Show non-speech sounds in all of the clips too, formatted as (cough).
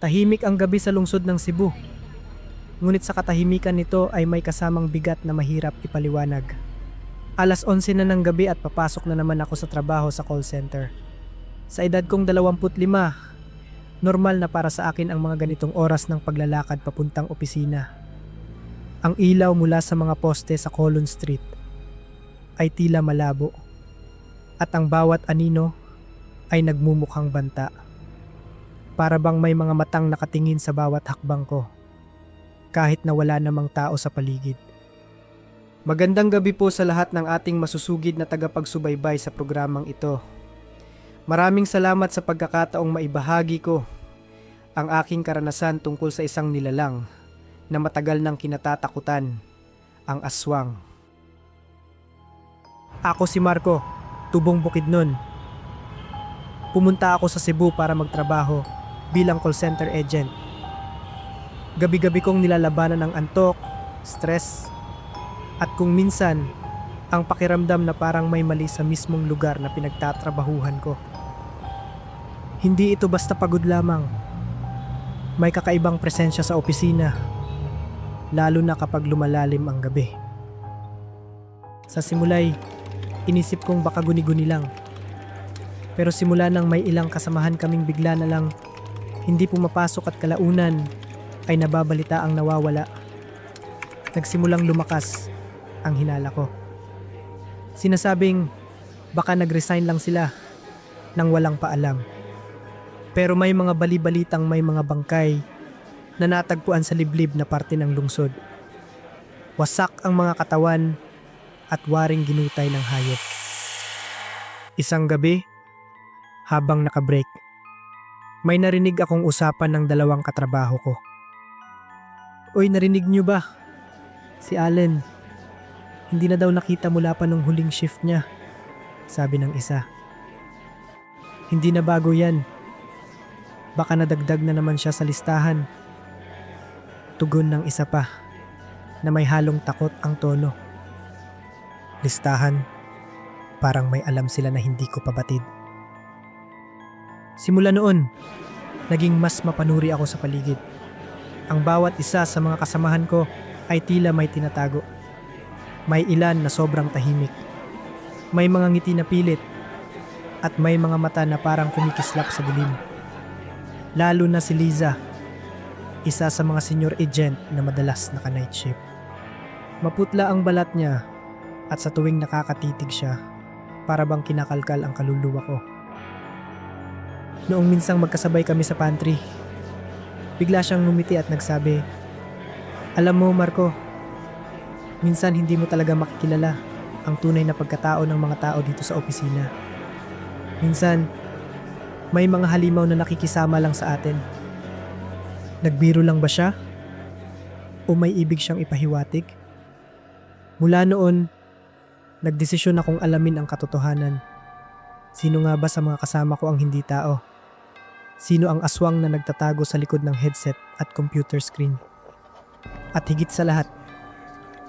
Tahimik ang gabi sa lungsod ng Cebu. Ngunit sa katahimikan nito ay may kasamang bigat na mahirap ipaliwanag. Alas 11 na ng gabi at papasok na naman ako sa trabaho sa call center. Sa edad kong 25, normal na para sa akin ang mga ganitong oras ng paglalakad papuntang opisina. Ang ilaw mula sa mga poste sa Colon Street ay tila malabo at ang bawat anino ay nagmumukhang banta. Para bang may mga matang nakatingin sa bawat hakbang ko kahit na wala namang tao sa paligid. Magandang gabi po sa lahat ng ating masusugid na tagapagsubaybay sa programang ito. Maraming salamat sa pagkakataong maibahagi ko ang aking karanasan tungkol sa isang nilalang na matagal nang kinatatakutan, ang aswang. Ako si Marco, tubong bukid nun. Pumunta ako sa Cebu para magtrabaho bilang call center agent. Gabi-gabi kong nilalabanan ng antok, stress, at kung minsan, ang pakiramdam na parang may mali sa mismong lugar na pinagtatrabahuhan ko. Hindi ito basta pagod lamang. May kakaibang presensya sa opisina, lalo na kapag lumalalim ang gabi. Sa simulay, inisip kong baka guni-guni lang. Pero simula nang may ilang kasamahan kaming bigla na lang, hindi pumapasok at kalaunan ay nababalita ang nawawala. Nagsimulang lumakas ang hinala ko. Sinasabing baka nag-resign lang sila nang walang paalam. Pero may mga bali-balitang may mga bangkay na natagpuan sa liblib na parte ng lungsod. Wasak ang mga katawan at waring ginutay ng hayop. Isang gabi, habang nakabreak, may narinig akong usapan ng dalawang katrabaho ko. Uy, narinig niyo ba? Si Allen, hindi na daw nakita mula pa nung huling shift niya, sabi ng isa. Hindi na bago yan. Baka nadagdag na naman siya sa listahan. Tugon ng isa pa, na may halong takot ang tono. Listahan, parang may alam sila na hindi ko pabatid. Simula noon, naging mas mapanuri ako sa paligid. Ang bawat isa sa mga kasamahan ko ay tila may tinatago. May ilan na sobrang tahimik. May mga ngiti na pilit at may mga mata na parang kumikislap sa dilim. Lalo na si Liza, isa sa mga senior agent na madalas naka-night shift. Maputla ang balat niya at sa tuwing nakakatitig siya, para bang kinakalkal ang kaluluwa ko. Noong minsang magkasabay kami sa pantry, bigla siyang ngumiti at nagsabi, Alam mo Marco, minsan hindi mo talaga makikilala ang tunay na pagkatao ng mga tao dito sa opisina. Minsan, may mga halimaw na nakikisama lang sa atin. Nagbiro lang ba siya? O may ibig siyang ipahiwatig? Mula noon, nagdesisyon akong alamin ang katotohanan. Sino nga ba sa mga kasama ko ang hindi tao? Sino ang aswang na nagtatago sa likod ng headset at computer screen? At higit sa lahat,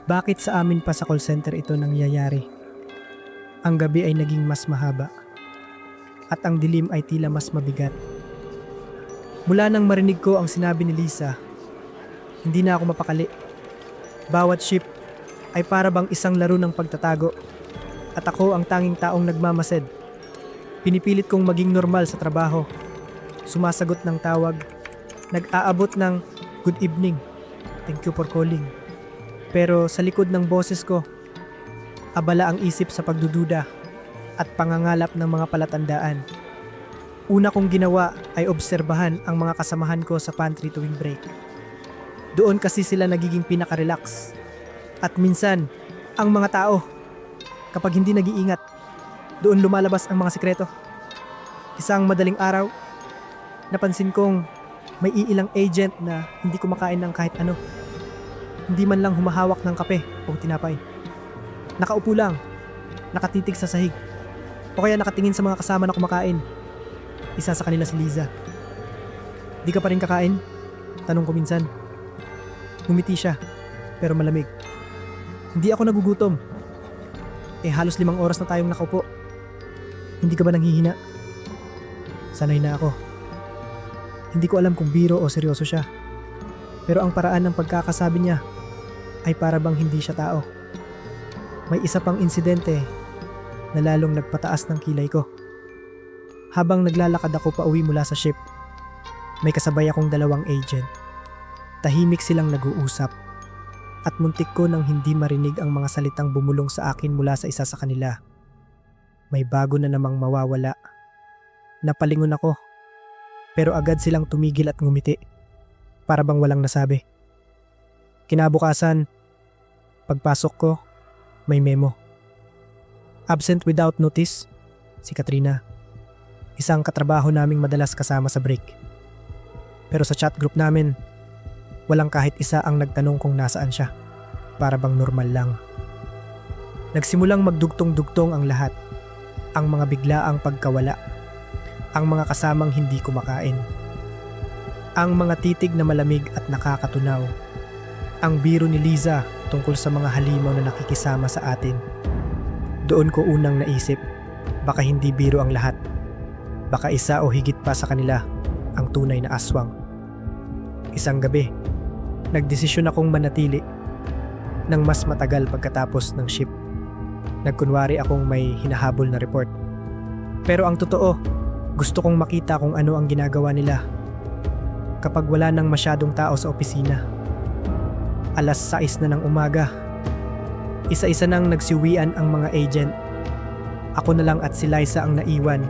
bakit sa amin pa sa call center ito nangyayari? Ang gabi ay naging mas mahaba at ang dilim ay tila mas mabigat. Mula nang marinig ko ang sinabi ni Lisa, hindi na ako mapakali. Bawat ship ay para bang isang laro ng pagtatago at ako ang tanging taong nagmamasid. Pinipilit kong maging normal sa trabaho. Sumasagot ng tawag, nag-aabot ng good evening, thank you for calling. Pero sa likod ng boses ko, abala ang isip sa pagdududa at pangangalap ng mga palatandaan. Una kong ginawa ay obserbahan ang mga kasamahan ko sa pantry tuwing break. Doon kasi sila nagiging pinaka-relax. At minsan, ang mga tao, kapag hindi nag-iingat, doon lumalabas ang mga sikreto. Isang madaling araw, napansin kong may iilang agent na hindi kumakain ng kahit ano. Hindi man lang humahawak ng kape o tinapay. Nakaupo lang, nakatitig sa sahig, o kaya nakatingin sa mga kasama na kumakain. Isa sa kanila si Liza. Di ka pa rin kakain? Tanong ko minsan. Ngumiti siya, pero malamig. Hindi ako nagugutom. Eh halos limang oras na tayong nakaupo. Hindi ka ba nanghihina? Sanay na ako. Hindi ko alam kung biro o seryoso siya. Pero ang paraan ng pagkakasabi niya ay para bang hindi siya tao. May isa pang insidente na lalong nagpataas ng kilay ko. Habang naglalakad ako pa uwi mula sa ship, may kasabay akong dalawang agent. Tahimik silang nag-uusap at muntik ko nang hindi marinig ang mga salitang bumulong sa akin mula sa isa sa kanila. May bago na namang mawawala. Napalingon ako pero agad silang tumigil at ngumiti para bang walang nasabi. Kinabukasan, pagpasok ko, may memo. Absent without notice, si Katrina. Isang katrabaho naming madalas kasama sa break. Pero sa chat group namin, walang kahit isa ang nagtanong kung nasaan siya. Para bang normal lang. Nagsimulang magdugtong-dugtong ang lahat. Ang mga biglaang pagkawala. Ang mga kasamang hindi kumakain. Ang mga titig na malamig at nakakatunaw. Ang biro ni Liza tungkol sa mga halimaw na nakikisama sa atin. Doon ko unang naisip, baka hindi biro ang lahat. Baka isa o higit pa sa kanila ang tunay na aswang. Isang gabi, nagdesisyon akong manatili ng mas matagal pagkatapos ng ship. Nagkunwari akong may hinahabol na report. Pero ang totoo, gusto kong makita kung ano ang ginagawa nila kapag wala nang masyadong tao sa opisina. Alas 6 na ng umaga. Isa-isa nang nagsiwian ang mga agent. Ako na lang at si Liza ang naiwan.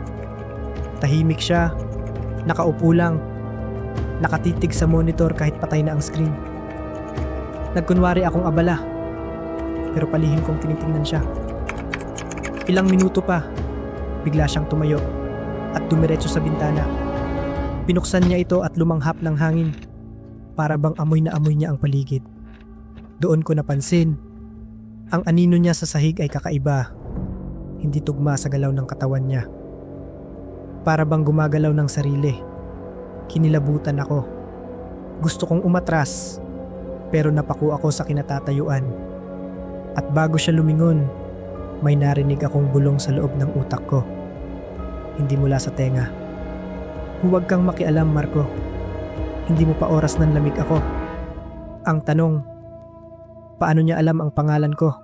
Tahimik siya, nakaupo lang, nakatitig sa monitor kahit patay na ang screen. Nagkunwari akong abala, pero palihim kong tinitingnan siya. Ilang minuto pa, bigla siyang tumayo at dumiretso sa bintana. Binuksan niya ito at lumanghap ng hangin para bang amoy na amoy niya ang paligid. Doon ko napansin, ang anino niya sa sahig ay kakaiba, hindi tugma sa galaw ng katawan niya. Para bang gumagalaw ng sarili. Kinilabutan ako. Gusto kong umatras, pero napako ako sa kinatatayuan. At bago siya lumingon, may narinig akong bulong sa loob ng utak ko. Hindi mula sa tenga. Huwag kang makialam, Marco. Hindi mo pa oras ng lamig ako. Ang tanong, paano niya alam ang pangalan ko?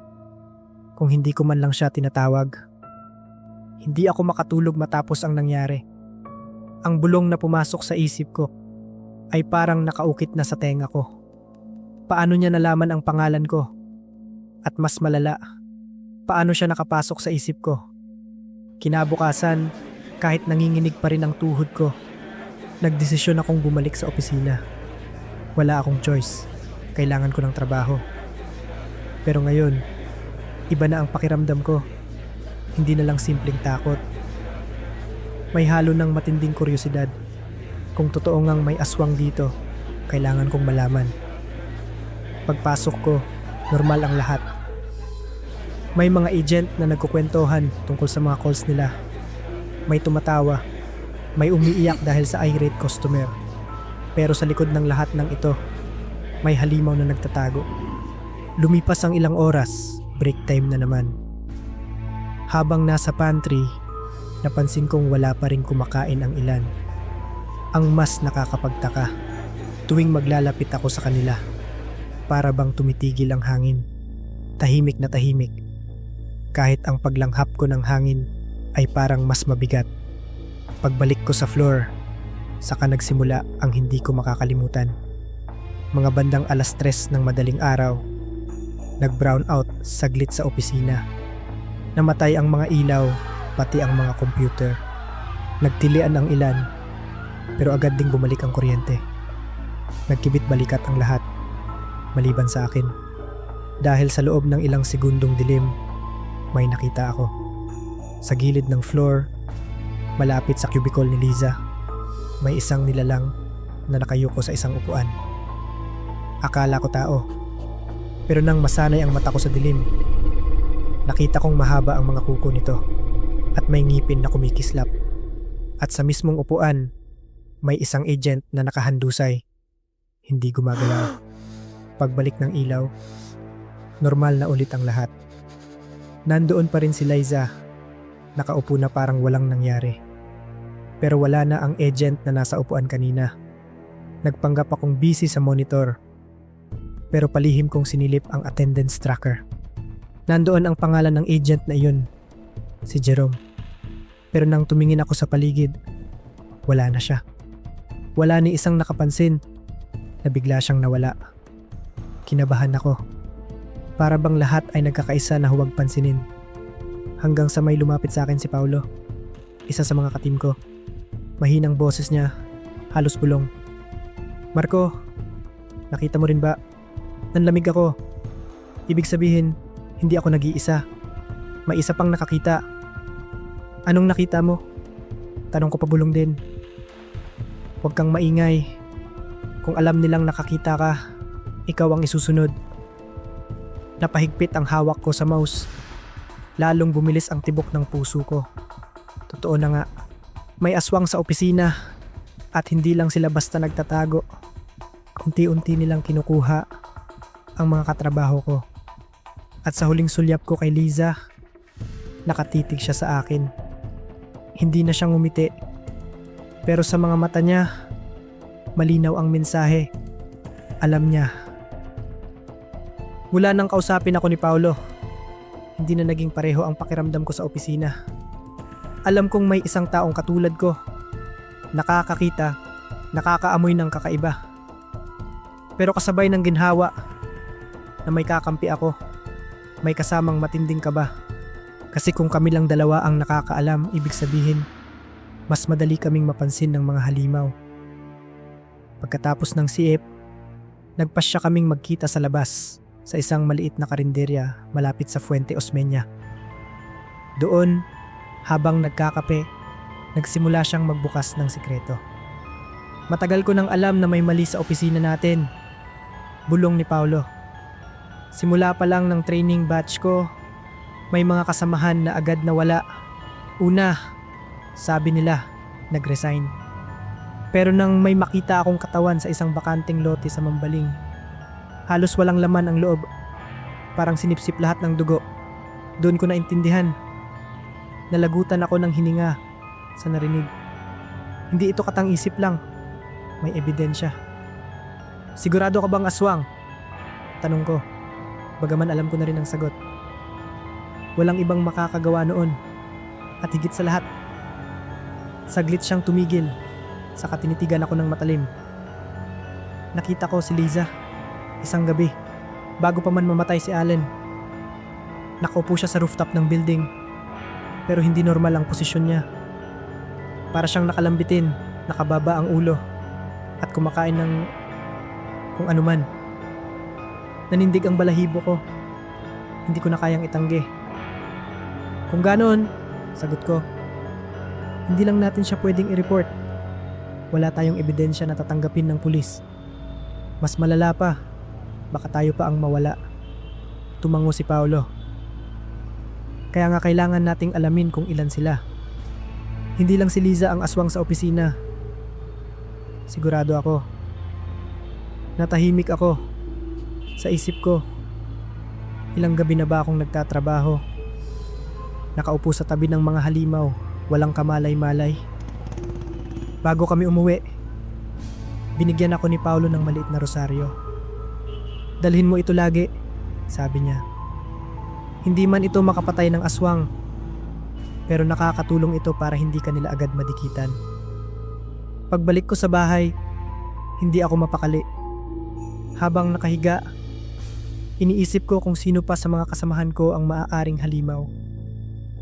Kung hindi ko man lang siya tinatawag. Hindi ako makatulog matapos ang nangyari. Ang bulong na pumasok sa isip ko ay parang nakaukit na sa tenga ko. Paano niya nalaman ang pangalan ko? At mas malala, paano siya nakapasok sa isip ko? Kinabukasan, kahit nanginginig pa rin ang tuhod ko, nagdesisyon akong bumalik sa opisina. Wala akong choice. Kailangan ko ng trabaho. Pero ngayon, iba na ang pakiramdam ko. Hindi na lang simpleng takot. May halo ng matinding kuryosidad. Kung totoo ngang may aswang dito, kailangan kong malaman. Pagpasok ko, normal ang lahat. May mga agent na nagkukwentohan tungkol sa mga calls nila. May tumatawa. May umiiyak dahil sa irate customer. Pero sa likod ng lahat ng ito, may halimaw na nagtatago. Lumipas ang ilang oras, break time na naman. Habang nasa pantry, napansin kong wala pa rin kumakain ang ilan. Ang mas nakakapagtaka, tuwing maglalapit ako sa kanila, para bang tumitigil ang hangin. Tahimik na tahimik. Kahit ang paglanghap ko ng hangin ay parang mas mabigat. Pagbalik ko sa floor, saka nagsimula ang hindi ko makakalimutan. Mga bandang alas tres ng madaling araw, nag-brown out saglit sa opisina. Namatay ang mga ilaw, pati ang mga computer. Nagtilian ang ilan, pero agad ding bumalik ang kuryente. Nagkibit balikat ang lahat, maliban sa akin. Dahil sa loob ng ilang segundong dilim, may nakita ako. Sa gilid ng floor, malapit sa cubicle ni Liza, may isang nilalang na nakayuko sa isang upuan. Akala ko tao, pero nang masanay ang mata ko sa dilim, nakita kong mahaba ang mga kuko nito at may ngipin na kumikislap. At sa mismong upuan, may isang agent na nakahandusay. Hindi gumagalaw. Pagbalik ng ilaw, normal na ulit ang lahat. Nandoon pa rin si Liza, nakaupo na parang walang nangyari. Pero wala na ang agent na nasa upuan kanina. Nagpanggap akong busy sa monitor. Pero palihim kong sinilip ang attendance tracker. Nandoon ang pangalan ng agent na iyon, si Jerome. Pero nang tumingin ako sa paligid, wala na siya. Wala ni isang nakapansin na bigla siyang nawala. Kinabahan ako. Para bang lahat ay nagkakaisa na huwag pansinin. Hanggang sa may lumapit sa akin si Paulo. Isa sa mga katim ko. Mahinang boses niya, halos bulong. Marco, nakita mo rin ba? Nanlamig ako. Ibig sabihin, hindi ako nag-iisa. May isa pang nakakita. Anong nakita mo? Tanong ko pabulong din. Huwag kang maingay. Kung alam nilang nakakita ka, ikaw ang isusunod. Napahigpit ang hawak ko sa mouse. Lalong bumilis ang tibok ng puso ko. Totoo na nga, may aswang sa opisina at hindi lang sila basta nagtatago. Unti-unti nilang kinukuha ang mga katrabaho ko. At sa huling sulyap ko kay Liza, nakatitig siya sa akin. Hindi na siya ngumiti. Pero sa mga mata niya, malinaw ang mensahe. Alam niya. Mula nang kausapin ako ni Paulo, hindi na naging pareho ang pakiramdam ko sa opisina. Alam kong may isang taong katulad ko. Nakakakita, nakakaamoy ng kakaiba. Pero kasabay ng ginhawa na may kakampi ako. May kasamang matinding kaba. Kasi kung kami lang dalawa ang nakakaalam, ibig sabihin, mas madali kaming mapansin ng mga halimaw. Pagkatapos ng siip, nagpasya kaming magkita sa labas sa isang maliit na karinderya malapit sa Fuente Osmeña. Doon, habang nagkakape, nagsimula siyang magbukas ng sikreto. Matagal ko nang alam na may mali sa opisina natin. Bulong ni Paulo. Simula pa lang ng training batch ko, may mga kasamahan na agad nawala. Una, sabi nila, nag-resign. Pero nang may makita akong katawan sa isang bakanting lote sa Mambaling, halos walang laman ang loob. Parang sinipsip lahat ng dugo. Doon ko naintindihan. Nalagutan ako ng hininga sa narinig. Hindi ito katang isip lang. May ebidensya. Sigurado ka bang aswang? Tanong ko. Bagaman alam ko na rin ang sagot. Walang ibang makakagawa noon. At higit sa lahat, saglit siyang tumigil. Saka tinitigan ako ng matalim. Nakita ko si Liza. Isang gabi. Bago pa man mamatay si Allen. Nakaupo siya sa rooftop ng building. Pero hindi normal ang posisyon niya. Para siyang nakalambitin, nakababa ang ulo. At kumakain ng kung anuman. Nanindig ang balahibo ko. Hindi ko na kayang itanggi. Kung ganon, sagot ko, hindi lang natin siya pwedeng i-report. Wala tayong ebidensya na tatanggapin ng pulis. Mas malala pa, baka tayo pa ang mawala. Tumango si Paolo. Kaya nga kailangan nating alamin kung ilan sila. Hindi lang si Liza ang aswang sa opisina. Sigurado ako. Natahimik ako. Sa isip ko, ilang gabi na ba akong nagtatrabaho? Nakaupo sa tabi ng mga halimaw, walang kamalay-malay. Bago kami umuwi, binigyan ako ni Paulo ng maliit na rosaryo. Dalhin mo ito lagi, sabi niya. Hindi man ito makapatay ng aswang, pero nakakatulong ito para hindi ka nila agad madikitan. Pagbalik ko sa bahay, hindi ako mapakali. Habang nakahiga, iniisip ko kung sino pa sa mga kasamahan ko ang maaaring halimaw.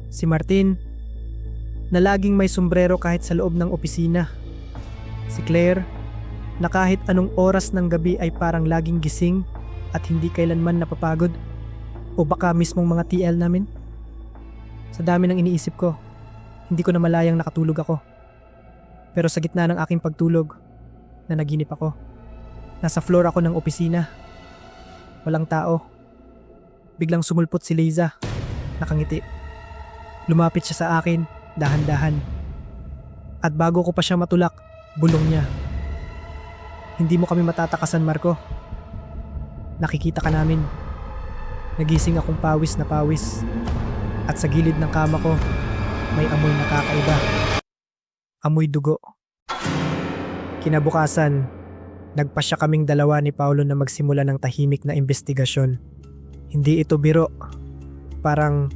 Si Martin, na laging may sombrero kahit sa loob ng opisina. Si Claire, na kahit anong oras ng gabi ay parang laging gising at hindi kailanman napapagod. O baka mismong mga TL namin? Sa dami ng iniisip ko, hindi ko na malayang nakatulog ako. Pero sa gitna ng aking pagtulog, na naginip ako. Nasa floor ako ng opisina. Walang tao. Biglang sumulpot si Liza. Nakangiti. Lumapit siya sa akin, dahan-dahan. At bago ko pa siya matulak, bulong niya. Hindi mo kami matatakasan, Marco. Nakikita ka namin. Nagising akong pawis na pawis. At sa gilid ng kama ko, may amoy na kakaiba. Amoy dugo. Kinabukasan, Nagpasya kaming dalawa ni Paulo na magsimula ng tahimik na investigasyon. Hindi ito biro. Parang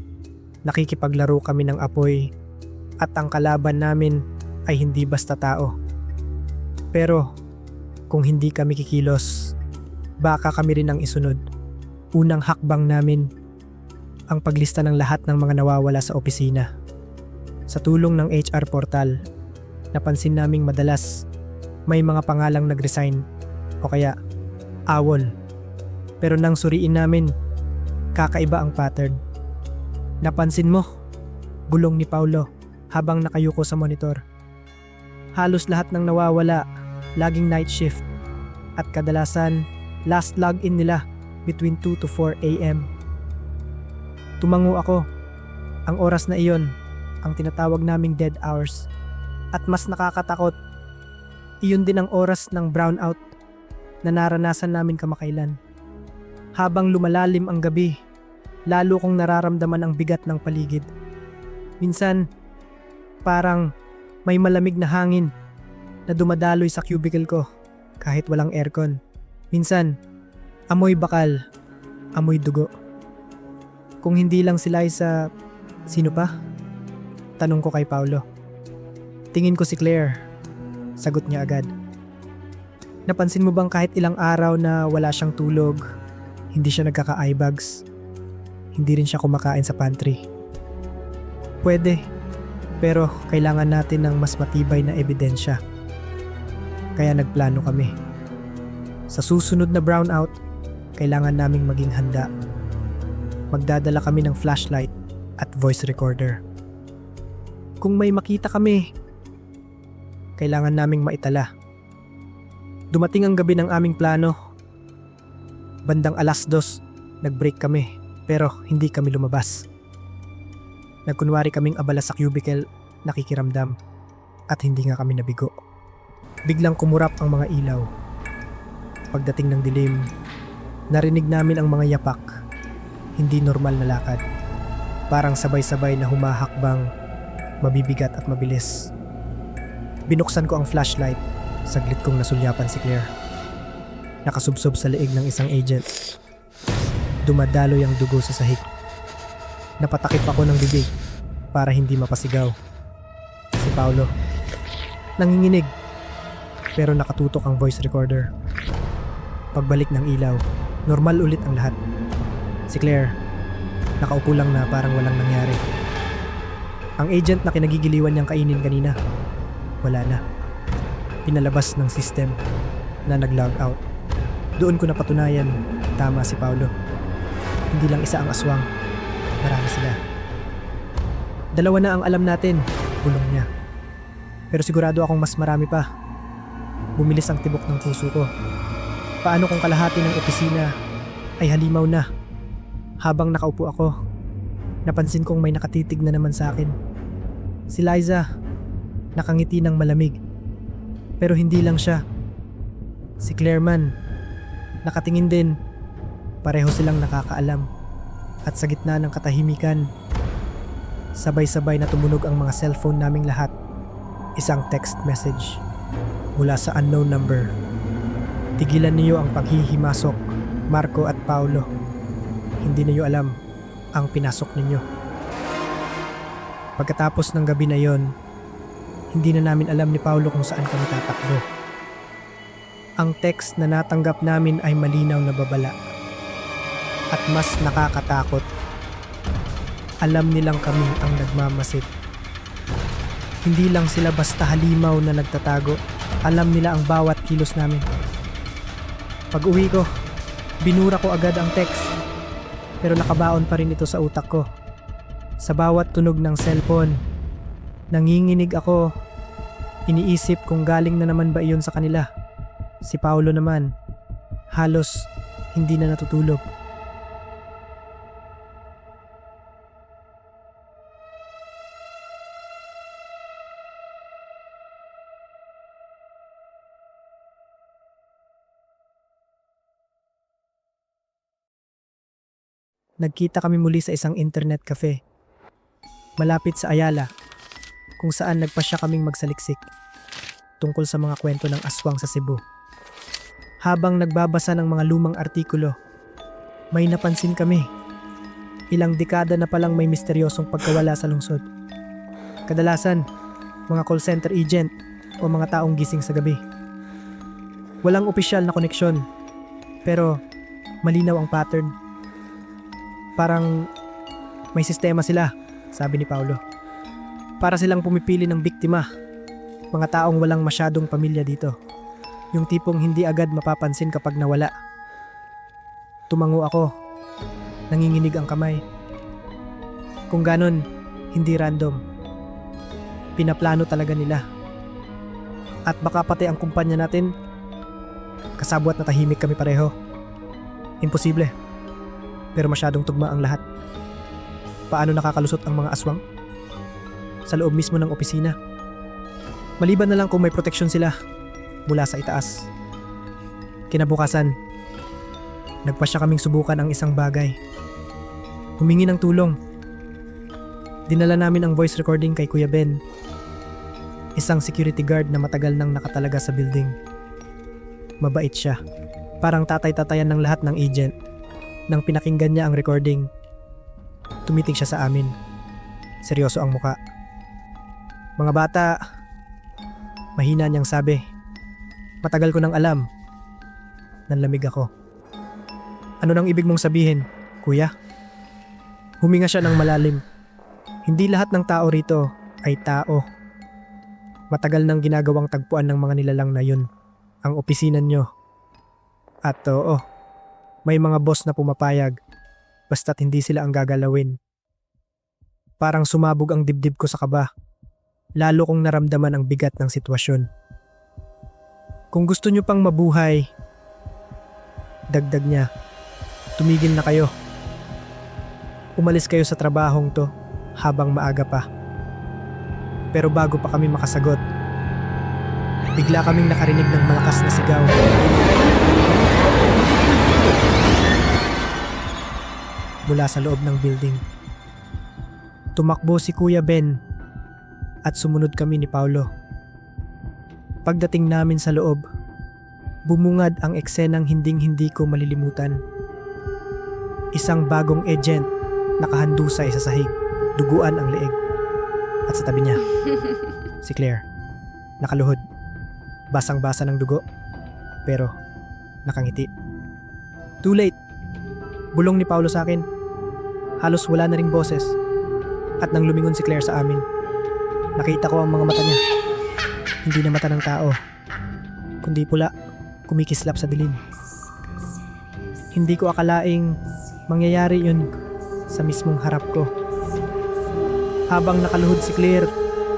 nakikipaglaro kami ng apoy at ang kalaban namin ay hindi basta tao. Pero kung hindi kami kikilos, baka kami rin ang isunod. Unang hakbang namin ang paglista ng lahat ng mga nawawala sa opisina. Sa tulong ng HR portal, napansin naming madalas may mga pangalang nag-resign o kaya awol. Pero nang suriin namin, kakaiba ang pattern. Napansin mo, bulong ni Paulo habang nakayuko sa monitor. Halos lahat ng nawawala, laging night shift at kadalasan last log-in nila between 2 to 4 a.m. Tumango ako. Ang oras na iyon, ang tinatawag naming dead hours. At mas nakakatakot, iyon din ang oras ng brownout na naranasan namin kamakailan. Habang lumalalim ang gabi, lalo kong nararamdaman ang bigat ng paligid. Minsan, parang may malamig na hangin na dumadaloy sa cubicle ko kahit walang aircon. Minsan, amoy bakal, amoy dugo. Kung hindi lang si Liza, sino pa? Tanong ko kay Paulo. Tingin ko si Claire. Sagot niya agad. Napansin mo bang kahit ilang araw na wala siyang tulog, hindi siya nagkaka-eye bags, hindi rin siya kumakain sa pantry? Pwede, pero kailangan natin ng mas matibay na ebidensya. Kaya nagplano kami. Sa susunod na brownout, kailangan naming maging handa. Magdadala kami ng flashlight at voice recorder. Kung may makita kami, kailangan naming maitala. Dumating ang gabi ng aming plano. Bandang alas dos, nag-break kami pero hindi kami lumabas. Nagkunwari kaming abala sa cubicle, nakikiramdam at hindi nga kami nabigo. Biglang kumurap ang mga ilaw. Pagdating ng dilim, narinig namin ang mga yapak. Hindi normal na lakad. Parang sabay-sabay na humahakbang, mabibigat at mabilis. Binuksan ko ang flashlight, saglit kong nasulyapan si Claire. Nakasubsob sa leeg ng isang agent. Dumadaloy ang dugo sa sahig. Napatakip ako ng bibig para hindi mapasigaw. Si Paulo. Nanginginig. Pero nakatutok ang voice recorder. Pagbalik ng ilaw, normal ulit ang lahat. Si Claire, nakaupo lang na parang walang nangyari. Ang agent na kinagigiliwan niyang kainin kanina, wala na. Pinalabas ng system na nag-log out. Doon ko napatunayan, tama si Paulo. Hindi lang isa ang aswang, marami sila. Dalawa na ang alam natin, bulong niya. Pero sigurado akong mas marami pa. Bumilis ang tibok ng puso ko. Paano kung kalahati ng opisina ay halimaw na? Habang nakaupo ako, napansin kong may nakatitig na naman sa akin. Si Liza, nakangiti ng malamig. Pero hindi lang siya. Si Claire man, nakatingin din. Pareho silang nakakaalam. At sa gitna ng katahimikan, sabay-sabay na tumunog ang mga cellphone naming lahat. Isang text message mula sa unknown number. Tigilan niyo ang paghihimasok, Marco at Paulo. Hindi niyo alam ang pinasok ninyo. Pagkatapos ng gabi na yon, hindi na namin alam ni Paulo kung saan kami tatakbo. Ang text na natanggap namin ay malinaw na babala. At mas nakakatakot, alam nilang kami ang nagmamasid. Hindi lang sila basta halimaw na nagtatago, alam nila ang bawat kilos namin. Pag uwi ko, binura ko agad ang text, pero nakabaon pa rin ito sa utak ko. Sa bawat tunog ng cellphone, nanginginig ako. Iniisip kung galing na naman ba iyon sa kanila. Si Paulo naman, halos hindi na natutulog. Nagkita kami muli sa isang internet cafe. Malapit sa Ayala, kung saan nagpasya kaming magsaliksik tungkol sa mga kwento ng aswang sa Cebu. Habang nagbabasa ng mga lumang artikulo, may napansin kami. Ilang dekada na palang may misteryosong pagkawala sa lungsod. Kadalasan, mga call center agent o mga taong gising sa gabi. Walang opisyal na koneksyon, pero malinaw ang pattern. Parang may sistema sila, sabi ni Paulo. Para silang pumipili ng biktima, mga taong walang masyadong pamilya dito. Yung tipong hindi agad mapapansin kapag nawala. Tumango ako. Nanginginig ang kamay. Kung ganon, hindi random. Pinaplano talaga nila. At baka pati ang kumpanya natin, kasabwat na tahimik kami pareho. Imposible. Pero masyadong tugma ang lahat. Paano nakakalusot ang mga aswang? Sa loob mismo ng opisina. Maliban na lang kung may proteksyon sila mula sa itaas. Kinabukasan, nagpasya kaming subukan ang isang bagay. Humingi ng tulong. Dinala namin ang voice recording kay Kuya Ben. Isang security guard na matagal nang nakatalaga sa building. Mabait siya. Parang tatay-tatayan ng lahat ng agent. Nang pinakinggan niya ang recording, tumitig siya sa amin. Seryoso ang muka. Mga bata, mahina niyang sabi. Matagal ko nang alam. Nanlamig ako. Ano nang ibig mong sabihin, kuya? Huminga siya ng malalim. Hindi lahat ng tao rito ay tao. Matagal nang ginagawang tagpuan ng mga nilalang na yun. Ang opisina nyo. At oo, may mga boss na pumapayag basta't hindi sila ang gagalawin. Parang sumabog ang dibdib ko sa kaba. Lalo kong naramdaman ang bigat ng sitwasyon. Kung gusto nyo pang mabuhay, dagdag niya, tumigil na kayo. Umalis kayo sa trabahong to habang maaga pa. Pero bago pa kami makasagot, bigla kaming nakarinig ng malakas na sigaw. Mula sa loob ng building. Tumakbo si Kuya Ben at sumunod kami ni Paulo. Pagdating namin sa loob, bumungad ang eksenang hinding-hindi ko malilimutan. Isang bagong agent nakahandusay sa sahig, duguan ang leeg. At sa tabi niya, (laughs) si Claire, nakaluhod, basang-basa ng dugo, pero nakangiti. Too late. Bulong ni Paulo sa akin. Halos wala na ring boses. At nang lumingon si Claire sa amin, nakita ko ang mga mata niya. Hindi na mata ng tao, kundi pula, kumikislap sa dilim. Hindi ko akalaing mangyayari yun sa mismong harap ko. Habang nakaluhod si Claire,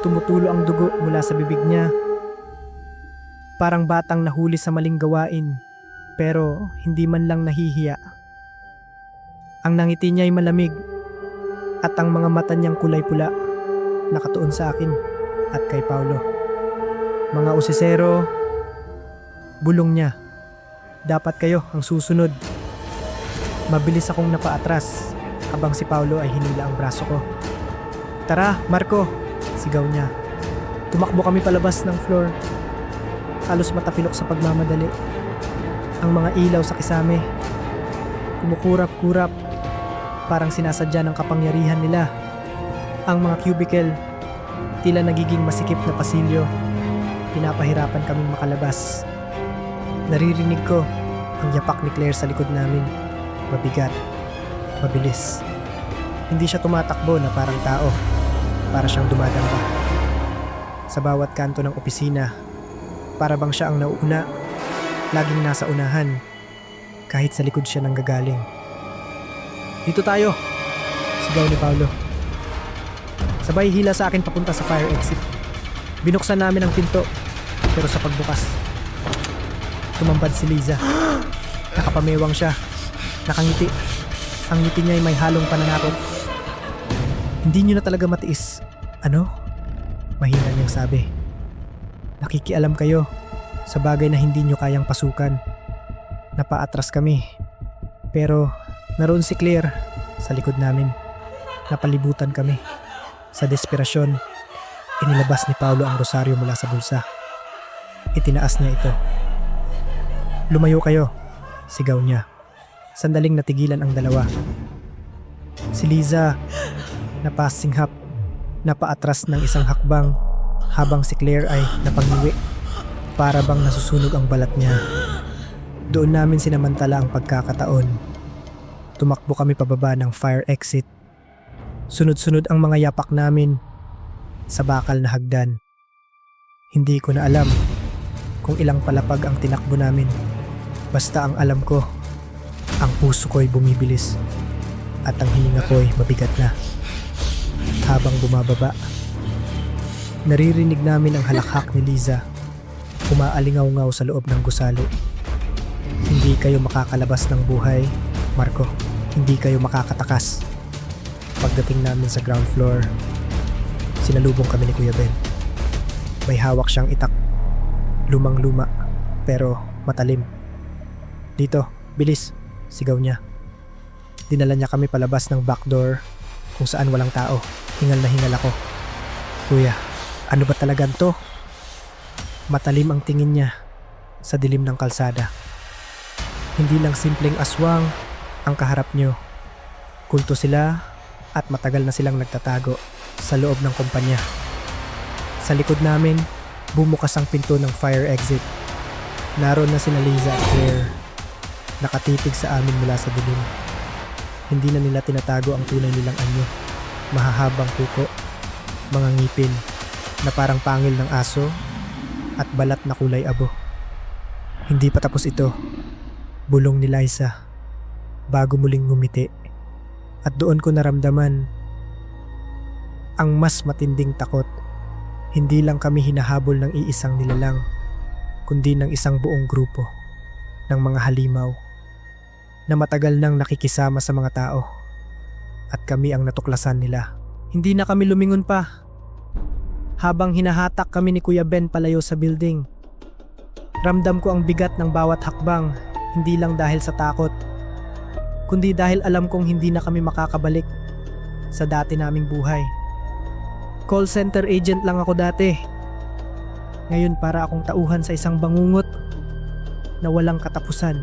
tumutulo ang dugo mula sa bibig niya. Parang batang nahuli sa maling gawain, pero hindi man lang nahihiya. Ang nangiti niya ay malamig at ang mga mata niyang kulay pula nakatuon sa akin at kay Paulo. Mga usisero, bulong niya. Dapat kayo ang susunod. Mabilis akong napaatras habang si Paulo ay hinila ang braso ko. Tara, Marco! Sigaw niya. Tumakbo kami palabas ng floor. Halos matapilok sa pagmamadali. Ang mga ilaw sa kisame. Kumukurap-kurap. Parang sinasadya ng kapangyarihan nila. Ang mga cubicle, tila nagiging masikip na pasilyo. Pinapahirapan kaming makalabas. Naririnig ko ang yapak ni Claire sa likod namin. Mabigat. Mabilis. Hindi siya tumatakbo na parang tao. Para siyang dumadamba. Sa bawat kanto ng opisina, para bang siya ang nauuna. Laging nasa unahan. Kahit sa likod siya nang gagaling. Dito tayo! Sigaw ni Paulo. Sabay hila sa akin papunta sa fire exit. Binuksan namin ang pinto, pero sa pagbukas, tumambad si Liza. (gasps) Nakapamewang siya. Nakangiti. Ang ngiti niya ay may halong pananakot. Hindi niyo na talaga matiis. Ano? Mahina niyang sabi. Nakikialam kayo sa bagay na hindi niyo kayang pasukan. Napaatras kami. Pero naroon si Claire sa likod namin. Napalibutan kami. Sa desperasyon, inilabas ni Paulo ang rosaryo mula sa bulsa. Itinaas niya ito. Lumayo kayo, sigaw niya. Sandaling natigilan ang dalawa. Si Liza, napasinghap, napaatras ng isang hakbang habang si Claire ay napangiwi. Para bang nasusunog ang balat niya. Doon namin sinamantala ang pagkakataon. Tumakbo kami pababa ng fire exit. Sunod-sunod ang mga yapak namin sa bakal na hagdan. Hindi ko na alam kung ilang palapag ang tinakbo namin. Basta ang alam ko, ang puso ko'y bumibilis at ang hininga ko'y mabigat na. Habang bumababa, naririnig namin ang halakhak ni Liza umaalingaw-ngaw sa loob ng gusali. Hindi kayo makakalabas ng buhay, Marco. Hindi kayo makakatakas. Pagdating namin sa ground floor, sinalubong kami ni Kuya Ben. May hawak siyang itak. Lumang-luma, pero matalim. Dito, bilis, sigaw niya. Dinala niya kami palabas ng back door kung saan walang tao. Hingal na hingal ako. Kuya, ano ba talagang to? Matalim ang tingin niya sa dilim ng kalsada. Hindi lang simpleng aswang ang kaharap niyo. Kulto sila at matagal na silang nagtatago sa loob ng kumpanya. Sa likod namin, bumukas ang pinto ng fire exit. Naroon na sina Liza at Claire. Nakatitig sa amin mula sa dilim. Hindi na nila tinatago ang tunay nilang anyo. Mahahabang kuko, mga ngipin na parang pangil ng aso at balat na kulay abo. Hindi pa tapos ito. Bulong ni Liza bago muling ngumiti. At doon ko naramdaman ang mas matinding takot. Hindi lang kami hinahabol ng iisang nilalang, kundi ng isang buong grupo ng mga halimaw na matagal nang nakikisama sa mga tao. At kami ang natuklasan nila. Hindi na kami lumingon pa habang hinahatak kami ni Kuya Ben palayo sa building. Ramdam ko ang bigat ng bawat hakbang, hindi lang dahil sa takot, kundi dahil alam kong hindi na kami makakabalik sa dati naming buhay. Call center agent lang ako dati. Ngayon para akong tauhan sa isang bangungot na walang katapusan.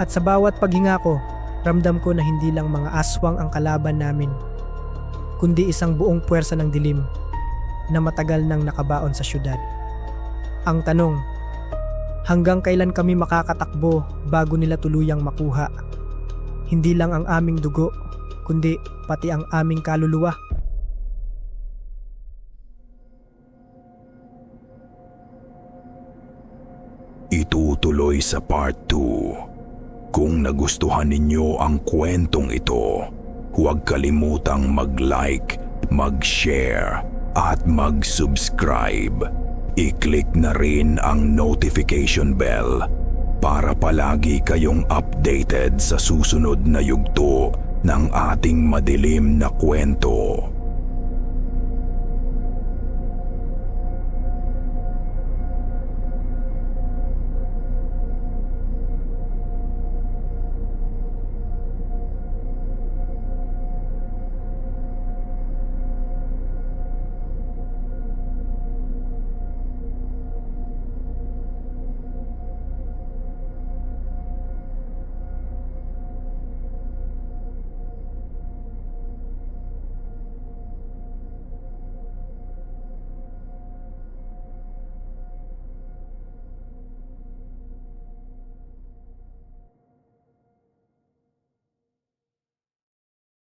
At sa bawat paghinga ko, ramdam ko na hindi lang mga aswang ang kalaban namin, kundi isang buong puwersa ng dilim na matagal nang nakabaon sa syudad. Ang tanong, hanggang kailan kami makakatakbo bago nila tuluyang makuha? Hindi lang ang aming dugo, kundi pati ang aming kaluluwa. Itutuloy sa part 2. Kung nagustuhan ninyo ang kwentong ito, huwag kalimutang mag-like, mag-share, at mag-subscribe. I-click na rin ang notification bell para palagi kayong updated sa susunod na yugto ng ating madilim na kwento.